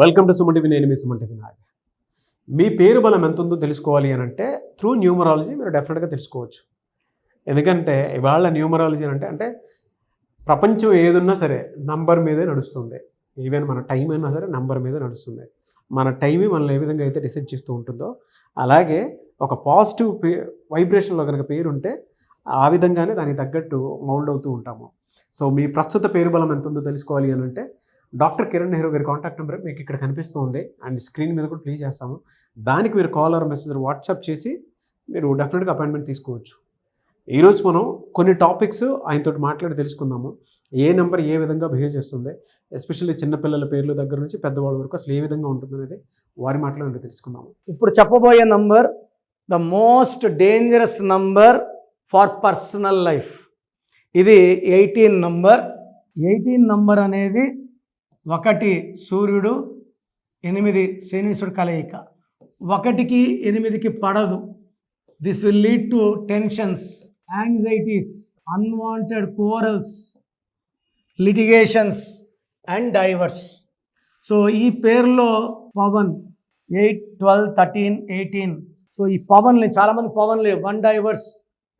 Welcome to Suman TV నేను మీ Suman TV మీ పేరు బలం ఎంత ఉందో తెలుసుకోవాలి అని అంటే త్రూ న్యూమరాలజీ మీరు డెఫినెట్గా తెలుసుకోవచ్చు. ఎందుకంటే ఇవాళ న్యూమరాలజీ అంటే అంటే ప్రపంచం ఏదున్నా సరే నంబర్ మీదే నడుస్తుంది. ఈవెన్ మన టైం అయినా సరే నంబర్ మీదే నడుస్తుంది. మన టైం మనల్ని ఏ విధంగా అయితే డిసైడ్ చేస్తూ ఉంటుందో అలాగే ఒక పాజిటివ్ పే వైబ్రేషన్లో కనుక పేరు ఉంటే ఆ విధంగానే దానికి తగ్గట్టు మౌల్డ్ అవుతూ ఉంటాము. సో మీ ప్రస్తుత పేరు బలం ఎంత ఉందో తెలుసుకోవాలి అని అంటే డాక్టర్ కిరణ్ నెహ్రూ గారి కాంటాక్ట్ నెంబర్ మీకు ఇక్కడ కనిపిస్తూ ఉంది. అండ్ స్క్రీన్ మీద కూడా ప్లే చేస్తాము. దానికి మీరు కాల్ ఆర్ మెసేజ్ వాట్సాప్ చేసి మీరు డెఫినెట్గా అపాయింట్మెంట్ తీసుకోవచ్చు. ఈరోజు మనం కొన్ని టాపిక్స్ ఆయనతో మాట్లాడి తెలుసుకుందాము. ఏ నెంబర్ ఏ విధంగా బిహేవ్ చేస్తుంది? ఎస్పెషల్లీ చిన్నపిల్లల పేర్ల దగ్గర నుంచి పెద్దవాళ్ళ వరకు అసలు ఏ విధంగా ఉంటుంది అనేది వారి మాటలో నుండి తెలుసుకుందాము. ఇప్పుడు చెప్పబోయే number the most dangerous number for personal life ఇది ఎయిటీన్ నంబర్ ఎయిటీన్ నంబర్ అనేది ఒకటి సూర్యుడు ఎనిమిది శనీశ్వరుడు కలయిక. ఒకటికి ఎనిమిదికి పడదు. This will lead to tensions anxieties unwanted quarrels litigations and divorce so ఈ పేరులో Pawan eight twelve thirteen eighteen. So ఈ పవన్లు చాలామంది పవన్లే వన్ డైవర్స్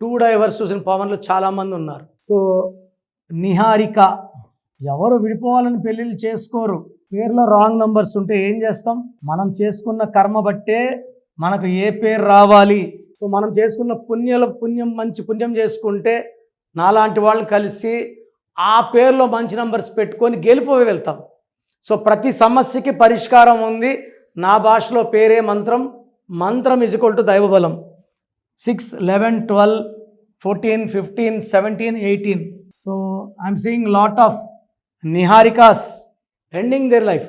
టూ డైవర్స్ చూసిన పవన్లు చాలామంది ఉన్నారు. సో నిహారిక ఎవరు విడిపోవాలని పెళ్ళిళ్ళు చేసుకోరు. పేర్లో రాంగ్ నంబర్స్ ఉంటే ఏం చేస్తాం? మనం చేసుకున్న కర్మ బట్టే మనకు ఏ పేరు రావాలి? సో మనం చేసుకున్న పుణ్యాల పుణ్యం మంచి పుణ్యం చేసుకుంటే నాలాంటి వాళ్ళు కలిసి ఆ పేరులో మంచి నంబర్స్ పెట్టుకొని గెలిపోయి వెళ్తాం. సో ప్రతి సమస్యకి పరిష్కారం ఉంది. నా భాషలో పేరే మంత్రం. మంత్రం is equal to దైవబలం. Six eleven twelve fourteen fifteen seventeen eighteen so I'm seeing lot of Niharikas ending their life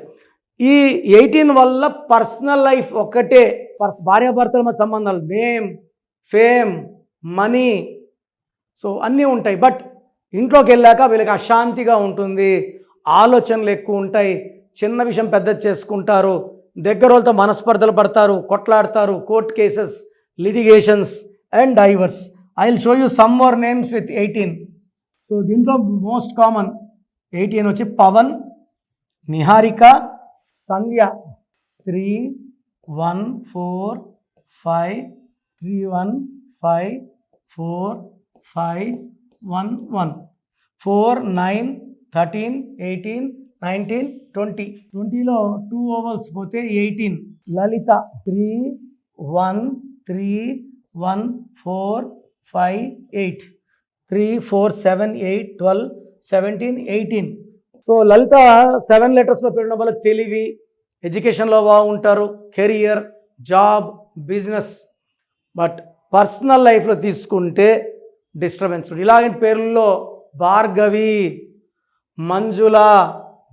ఈ ఎయిటీన్ వల్ల పర్సనల్ లైఫ్ ఒక్కటే భార్యాభర్తల మధ్య సంబంధాలు నేమ్ ఫేమ్ మనీ సో అన్నీ ఉంటాయి. బట్ ఇంట్లోకి వెళ్ళాక వీళ్ళకి అశాంతిగా ఉంటుంది ఆలోచనలు ఎక్కువ ఉంటాయి చిన్న విషయం పెద్ద చేసుకుంటారు దగ్గర వాళ్ళతో మనస్పర్ధలు పడతారు కొట్లాడతారు court cases litigations and divorce I will show you some more names with eighteen so దీంట్లో మోస్ట్ కామన్ ఎయిటీన్ వచ్చి Pawan Niharika Sandhya. Three one four five three one five four five one one four nine thirteen eighteen nineteen twenty ట్వంటీలో two overs పోతే eighteen Lalitha three one three one four five eight three four seven eight twelve seventeen eighteen so Lalitha seven లెటర్స్లో పెట్టడం వల్ల తెలివి ఎడ్యుకేషన్లో బాగుంటారు career job business but personal లైఫ్లో తీసుకుంటే disturbance ఇలాంటి పేర్లలో భార్గవి మంజుల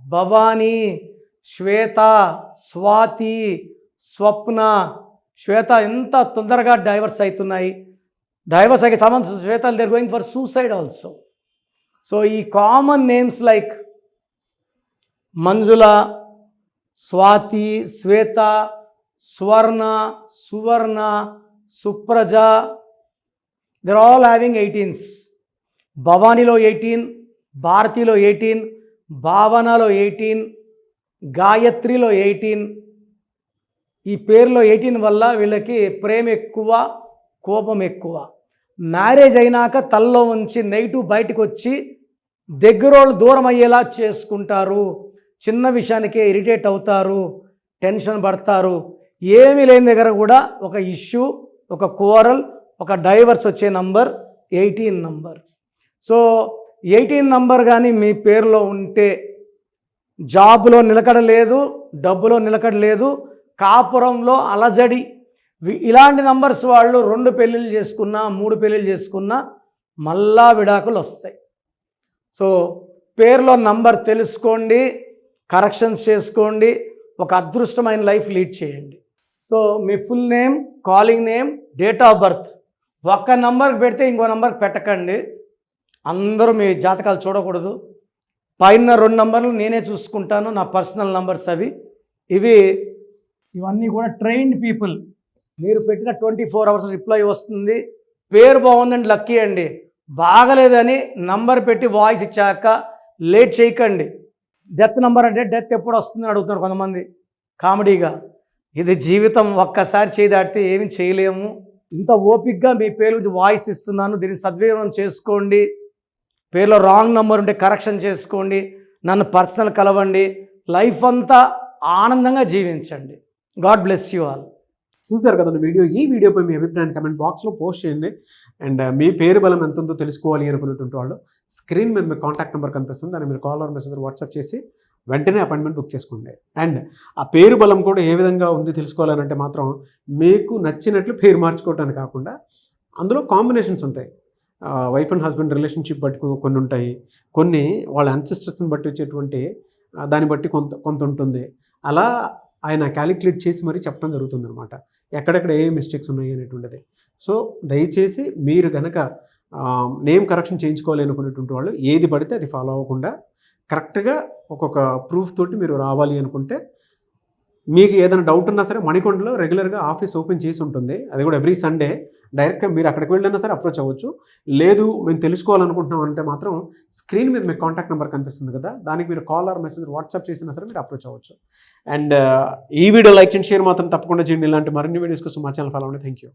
భవానీ శ్వేత స్వాతి స్వప్న. శ్వేత ఎంత తొందరగా డైవర్స్ అవుతున్నాయి. డైవర్స్ అయితే చాలా శ్వేతలు there going for suicide also so ఈ common names like Manjula Swathi Shweta Swarna Suvarna Supraja they're all having eighteens భవానీలో eighteen భారతిలో ఎయిటీన్ భావనలో ఎయిటీన్ గాయత్రిలో ఎయిటీన్ ఈ పేరులో ఎయిటీన్ వల్ల వీళ్ళకి ప్రేమ ఎక్కువ కోపం ఎక్కువ. మ్యారేజ్ అయినాక తల్లో ఉంచి నెగిటివ్ బయటకు వచ్చి దగ్గరోళ్ళు దూరం అయ్యేలా చేసుకుంటారు. చిన్న విషయానికే ఇరిటేట్ అవుతారు. టెన్షన్ పడతారు. ఏమీ లేని దగ్గర కూడా ఒక ఇష్యూ ఒక కోరల్ ఒక డైవర్స్ వచ్చే number eighteen number. So eighteen number కానీ మీ పేరులో ఉంటే జాబ్లో నిలకడ లేదు డబ్బులో నిలకడ లేదు కాపురంలో అలజడి. ఇలాంటి నంబర్స్ వాళ్ళు రెండు పెళ్ళిళ్ళు చేసుకున్నా మూడు పెళ్ళిళ్ళు చేసుకున్నా మళ్ళా విడాకులు వస్తాయి. సో పేరులో నంబర్ తెలుసుకోండి కరెక్షన్స్ చేసుకోండి ఒక అదృష్టమైన లైఫ్ లీడ్ చేయండి. So me full name calling name date of birth ఒక్క నంబర్కి పెడితే ఇంకో నంబర్కి పెట్టకండి. అందరూ మీ జాతకాలు చూడకూడదు. పైన రెండు నంబర్లు నేనే చూసుకుంటాను నా పర్సనల్ నంబర్స్ అవి. ఇవి ఇవన్నీ కూడా ట్రైన్డ్ పీపుల్. మీరు పెట్టిన ట్వంటీ ఫోర్ అవర్స్ రిప్లై వస్తుంది. పేరు బాగుందండి లక్కీ అండి. బాగలేదని నంబర్ పెట్టి వాయిస్ ఇచ్చాక లేట్ చేయకండి. డెత్ నంబర్ అంటే డెత్ ఎప్పుడు వస్తుందని అడుగుతున్నారు కొంతమంది కామెడీగా. ఇది జీవితం ఒక్కసారి చేయి దాటితే ఏమి చేయలేము. ఇంత ఓపిక్గా మీ పేరు వాయిస్ ఇస్తున్నాను. దీన్ని సద్వినియోగం చేసుకోండి. పేరులో రాంగ్ నెంబర్ ఉంటే కరెక్షన్ చేసుకోండి. నన్ను పర్సనల్ కలవండి. లైఫ్ అంతా ఆనందంగా జీవించండి. God bless you all. చూశారు కదా వీడియో ఈ వీడియోపై మీ అభిప్రాయాన్ని కమెంట్ బాక్స్లో పోస్ట్ చేయండి. అండ్ uh, మీ పేరు బలం ఎంత ఉందో తెలుసుకోవాలి అనుకున్నటువంటి వాళ్ళు స్క్రీన్ మీద మీ కాంటాక్ట్ నెంబర్ కనిపిస్తుంది. దాన్ని మీరు కాల్ ఆర్ మెసేజ్ వాట్సాప్ చేసి వెంటనే అపాయింట్మెంట్ బుక్ చేసుకోండి. అండ్ ఆ పేరు బలం కూడా ఏ విధంగా ఉంది తెలుసుకోవాలనంటే మాత్రం మీకు నచ్చినట్లు పేరు మార్చుకోవటానికి కాకుండా అందులో కాంబినేషన్స్ ఉంటాయి. వైఫ్ అండ్ హస్బెండ్ రిలేషన్షిప్ బట్టి కొన్ని ఉంటాయి. కొన్ని వాళ్ళ అన్సిస్టర్స్ని బట్టి వచ్చేటువంటి దాన్ని బట్టి కొంత కొంత ఉంటుంది. అలా ఆయన క్యాలిక్యులేట్ చేసి మరీ చెప్పడం జరుగుతుంది అనమాట ఎక్కడెక్కడ ఏ మిస్టేక్స్ ఉన్నాయి అనేటువంటిది. సో దయచేసి మీరు కనుక నేమ్ కరెక్షన్ చేయించుకోవాలనుకునేటువంటి వాళ్ళు ఏది పడితే అది ఫాలో అవ్వకుండా కరెక్ట్గా ఒక్కొక్క ప్రూఫ్ తోటి మీరు రావాలి అనుకుంటే మీకు ఏదైనా డౌట్ ఉన్నా సరే మణికొండలో రెగ్యులర్గా ఆఫీస్ ఓపెన్ చేసి ఉంటుంది. అది కూడా ఎవ్రీ సండే డైరెక్ట్గా మీరు అక్కడికి వెళ్ళినా సరే అప్రోచ్ అవ్వచ్చు. లేదు మేము తెలుసుకోవాలనుకుంటున్నాం అంటే మాత్రం స్క్రీన్ మీద మీకు కాంటాక్ట్ నెంబర్ కనిపిస్తుంది కదా దానికి మీరు కాల్ ఆర్ మెసేజ్ వాట్సాప్ చేసినా సరే మీరు అప్రోచ్ అవ్వచ్చు. అండ్ uh, ఈ వీడియో లైక్ చేయండి షేర్ మాత్రం తప్పకుండా చేయండి. ఇలాంటి మరిన్ని వీడియోస్ కోసం మా ఛానల్ ఫాలో అవ్వండి. Thank you